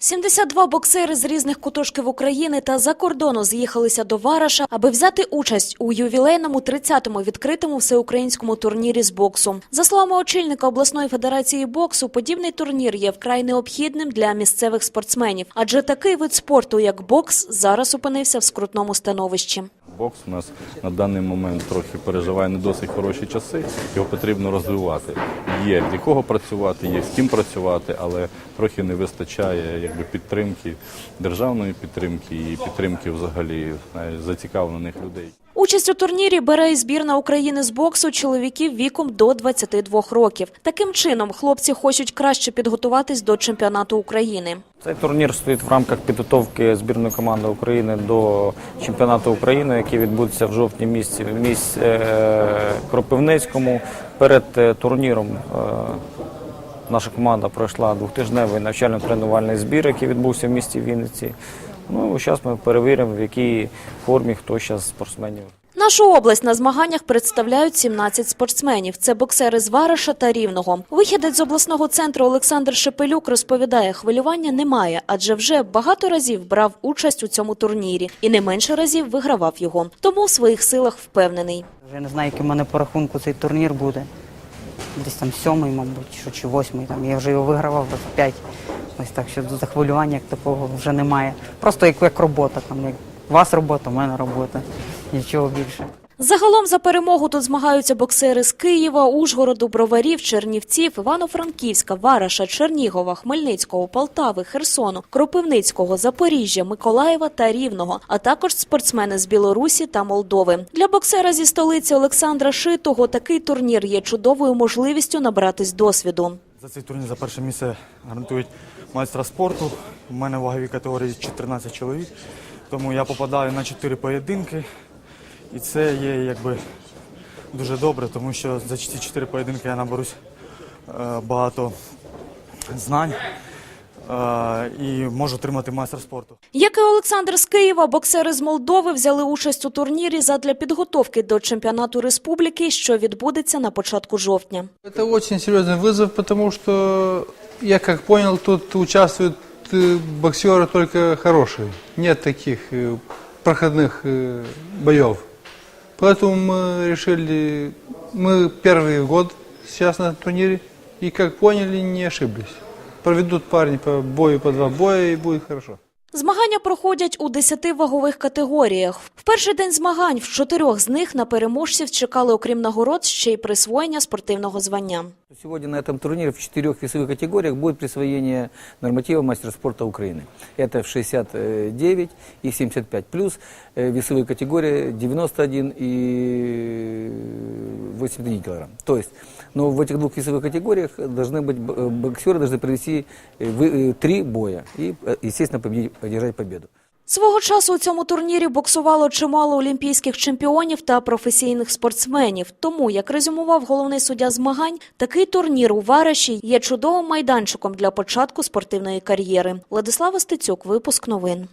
72 боксери з різних куточків України та за кордону з'їхалися до Вараша, аби взяти участь у ювілейному 30-му відкритому всеукраїнському турнірі з боксу. За словами очільника обласної федерації боксу, подібний турнір є вкрай необхідним для місцевих спортсменів, адже такий вид спорту, як бокс, зараз опинився в скрутному становищі. Бокс у нас на даний момент трохи переживає не досить хороші часи. Його потрібно розвивати. Є для кого працювати, є з ким працювати, але трохи не вистачає якби підтримки державної підтримки і підтримки взагалі зацікавлених людей. Участь у турнірі бере і збірна України з боксу чоловіків віком до 22 років. Таким чином, хлопці хочуть краще підготуватись до чемпіонату України. Цей турнір стоїть в рамках підготовки збірної команди України до чемпіонату України, який відбудеться в жовтні місяці в місті е, Кропивницькому. Перед е, турніром е, наша команда пройшла двохтижневий навчально-тренувальний збір, який відбувся в місті Вінниці. Ну, зараз ми перевіримо, в якій формі хто зараз з спортсменів. Нашу область на змаганнях представляють 17 спортсменів. Це боксери з Вараша та Рівного. Вихідець з обласного центру Олександр Шепелюк розповідає, хвилювання немає, адже вже багато разів брав участь у цьому турнірі і не менше разів вигравав його. Тому в своїх силах впевнений. Вже не знаю, який в мене по рахунку цей турнір буде. Десь там сьомий, мабуть, що чи восьмий. Там я вже його вигравав раз п'ять. Ось так що захвилювання як такого вже немає. Просто як, як робота. Там як вас робота, у мене робота. Нічого більше. Загалом за перемогу тут змагаються боксери з Києва, Ужгороду, Броварів, Чернівців, Івано-Франківська, Вараша, Чернігова, Хмельницького, Полтави, Херсону, Кропивницького, Запоріжжя, Миколаєва та Рівного, а також спортсмени з Білорусі та Молдови. Для боксера зі столиці Олександра Шитого такий турнір є чудовою можливістю набратись досвіду. За цей турнір за перше місце гарантують майстра спорту. У мене в ваговій категорії 14 чоловік, тому я попадаю на 4 поєдинки. І це є якби дуже добре, тому що за ці 4 поєдинки я наберусь е, багато знань е, і можу отримати майстра спорту. Як і Олександр з Києва, боксери з Молдови взяли участь у турнірі задля підготовки до чемпіонату республіки, що відбудеться на початку жовтня. Это очень серьезный вызов, потому что, я как понял, тут участвуют э, боксеры только хорошие. Нет таких э, проходных э, боев. Поэтому мы решили, мы первый год сейчас на турнире, и как поняли, не ошиблись. Проведут парни по бою по два боя, и будет хорошо. Змагання проходять у 10 вагових категоріях. В перший день змагань в чотирьох з них на переможців чекали, окрім нагород, ще й присвоєння спортивного звання. Сегодня на этом турнире в четырех весовых категориях будет присвоение норматива мастера спорта Украины. Это в 69 и 75. Плюс э, весовые категории 91 и 81 килограмм. То есть, но в этих двух весовых категориях должны быть, б- э, боксеры должны провести э, вы- э, три боя и, э, естественно, победить, одержать победу. Свого часу у цьому турнірі боксувало чимало олімпійських чемпіонів та професійних спортсменів. Тому, як резюмував головний суддя змагань, такий турнір у Вараші є чудовим майданчиком для початку спортивної кар'єри. Владислава Стецюк, випуск новин.